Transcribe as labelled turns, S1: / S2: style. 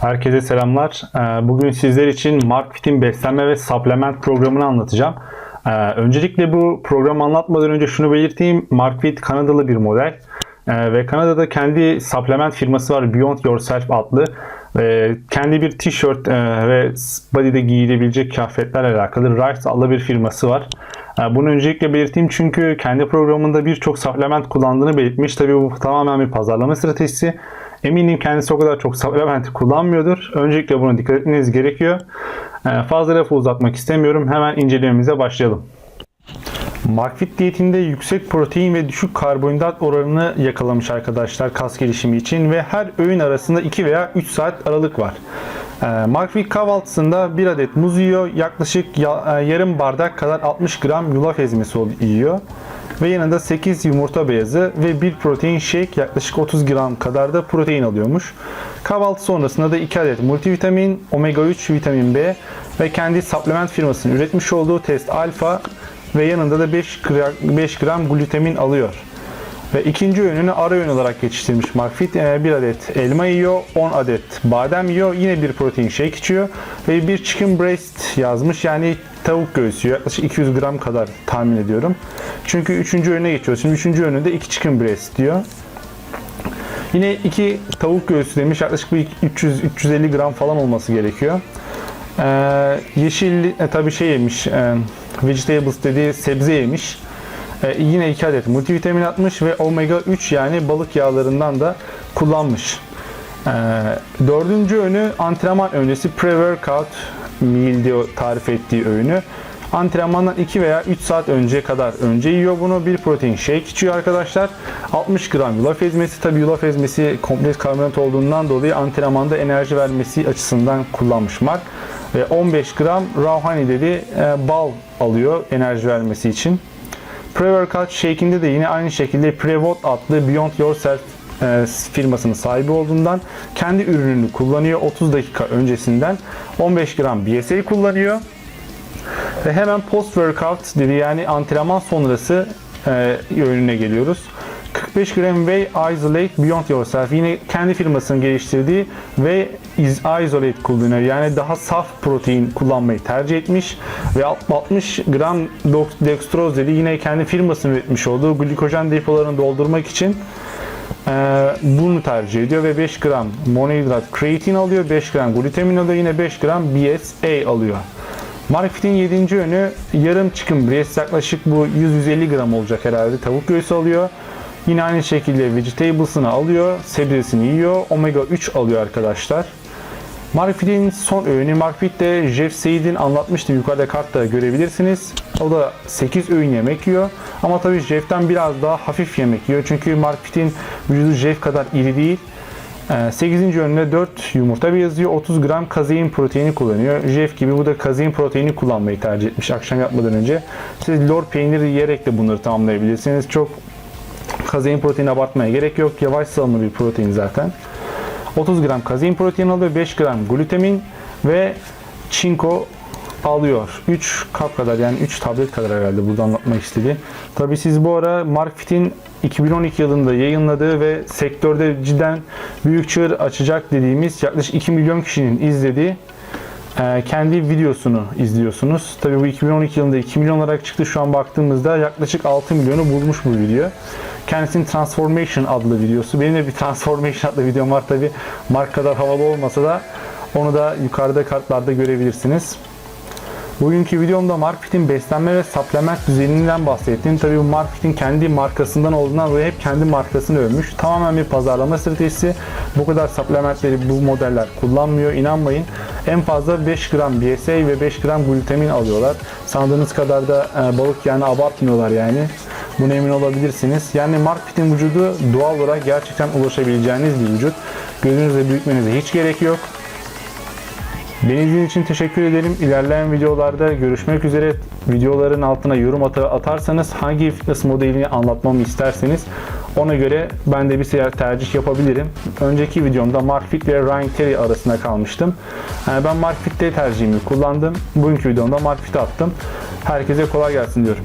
S1: Herkese selamlar. Ee, Bugün sizler için Markfit'in beslenme ve supplement programını anlatacağım. Ee, Öncelikle bu programı anlatmadan önce şunu belirteyim. Markfit Kanadalı bir model. Ee, Ve Kanada'da kendi supplement firması var Beyond Yourself adlı. Kendi bir tişört e, ve body'de giyilebilecek kıyafetlerle alakalı Rice adlı bir firması var. Bunu öncelikle belirteyim çünkü kendi programında birçok supplement kullandığını belirtmiş. Tabii bu tamamen bir pazarlama stratejisi. Eminim kendisi o kadar çok supplement kullanmıyordur. Öncelikle buna dikkat etmeniz gerekiyor. Ee, Fazla lafı uzatmak istemiyorum. Hemen incelememize başlayalım. Markfit diyetinde yüksek protein ve düşük karbonhidrat oranını yakalamış arkadaşlar kas gelişimi için ve her öğün arasında 2 veya 3 saat aralık var. Ee, Markfit kahvaltısında bir adet muz yiyor, yaklaşık ya- e, yarım bardak kadar 60 gram yulaf ezmesi yiyor ve yanında 8 yumurta beyazı ve bir protein shake yaklaşık 30 gram kadar da protein alıyormuş. Kahvaltı sonrasında da 2 adet multivitamin, omega 3 vitamin B ve kendi supplement firmasının üretmiş olduğu test alfa ve yanında da 5 gram, 5 gram glutamin alıyor. Ve ikinci öğününü ara öğün olarak geçiştirmiş Markfit. Ee, Bir adet elma yiyor, 10 adet badem yiyor, yine bir protein shake içiyor ve bir chicken breast yazmış yani tavuk göğsü. Yaklaşık 200 gram kadar tahmin ediyorum. Çünkü üçüncü öğüne geçiyoruz. Şimdi üçüncü öğünde iki chicken breast diyor. Yine iki tavuk göğsü demiş. Yaklaşık bir 300-350 gram falan olması gerekiyor. Ee, yeşil e, tabii şey yemiş. E, vegetables dediği sebze yemiş. E, yine 2 adet multivitamin atmış ve omega 3 yani balık yağlarından da kullanmış. E, dördüncü öğünü antrenman öncesi pre-workout meal diyor tarif ettiği öğünü. Antrenmandan 2 veya 3 saat önce kadar önce yiyor bunu. Bir protein shake içiyor arkadaşlar. 60 gram yulaf ezmesi. Tabi yulaf ezmesi kompleks karbonat olduğundan dolayı antrenmanda enerji vermesi açısından kullanmış Mark. Ve 15 gram raw honey dedi e, bal alıyor enerji vermesi için. Pre-workout shake'inde de yine aynı şekilde Prevot adlı Beyond Yourself e, firmasının sahibi olduğundan kendi ürününü kullanıyor 30 dakika öncesinden 15 gram BSA kullanıyor ve hemen post workout dedi yani antrenman sonrası e, önüne geliyoruz. 45 gram Whey Isolate Beyond Yourself yine kendi firmasının geliştirdiği ve Isolate kullanıyor. Yani daha saf protein kullanmayı tercih etmiş ve 60 gram dextroz dedi yine kendi firmasının üretmiş olduğu glikojen depolarını doldurmak için e, bunu tercih ediyor ve 5 gram monohidrat kreatin alıyor, 5 gram glutamin alıyor, yine 5 gram BSA alıyor. Markfit'in 7. önü yarım chicken breast yaklaşık bu 100-150 gram olacak herhalde tavuk göğsü alıyor. Yine aynı şekilde vegetables'ını alıyor, sebzesini yiyor, omega 3 alıyor arkadaşlar. Markfit'in son öğünü Markfit'te Jeff Seid'in anlatmıştım yukarıda kartta görebilirsiniz. O da 8 öğün yemek yiyor. Ama tabii Jeff'ten biraz daha hafif yemek yiyor. Çünkü Markfit'in vücudu Jeff kadar iri değil. 8. öğünde 4 yumurta yazıyor. 30 gram kazein proteini kullanıyor. Jeff gibi bu da kazein proteini kullanmayı tercih etmiş akşam yapmadan önce. Siz lor peyniri yiyerek de bunları tamamlayabilirsiniz. Çok kazein proteini abartmaya gerek yok. Yavaş salınımlı bir protein zaten. 30 gram kazein protein alıyor. 5 gram glutamin ve çinko alıyor. 3 kap kadar yani 3 tablet kadar herhalde burada anlatmak istediği. Tabi siz bu ara Markfit'in 2012 yılında yayınladığı ve sektörde cidden büyük çığır açacak dediğimiz yaklaşık 2 milyon kişinin izlediği kendi videosunu izliyorsunuz. Tabi bu 2012 yılında 2 milyon olarak çıktı. Şu an baktığımızda yaklaşık 6 milyonu bulmuş bu video. Kendisinin Transformation adlı videosu. Benim de bir Transformation adlı videom var tabi. Mark kadar havalı olmasa da onu da yukarıda kartlarda görebilirsiniz. Bugünkü videomda Markfit'in beslenme ve supplement düzeninden bahsettim. Tabii bu Markfit'in kendi markasından olduğundan dolayı hep kendi markasını övmüş. Tamamen bir pazarlama stratejisi. Bu kadar supplementleri bu modeller kullanmıyor. İnanmayın. En fazla 5 gram BSA ve 5 gram glutamin alıyorlar. Sandığınız kadar da e, balık yani abartmıyorlar yani. Buna emin olabilirsiniz. Yani Markfit'in vücudu doğal olarak gerçekten ulaşabileceğiniz bir vücut. Gözünüzle büyütmenize hiç gerek yok. Beni izlediğiniz için teşekkür ederim. İlerleyen videolarda görüşmek üzere. Videoların altına yorum atarsanız hangi fitness modelini anlatmamı isterseniz ona göre ben de bir seyahat tercih yapabilirim. Önceki videomda Markfit ve Ryan Terry arasında kalmıştım. Yani ben Markfit'te tercihimi kullandım. Bugünkü videomda Markfit'e attım. Herkese kolay gelsin diyorum.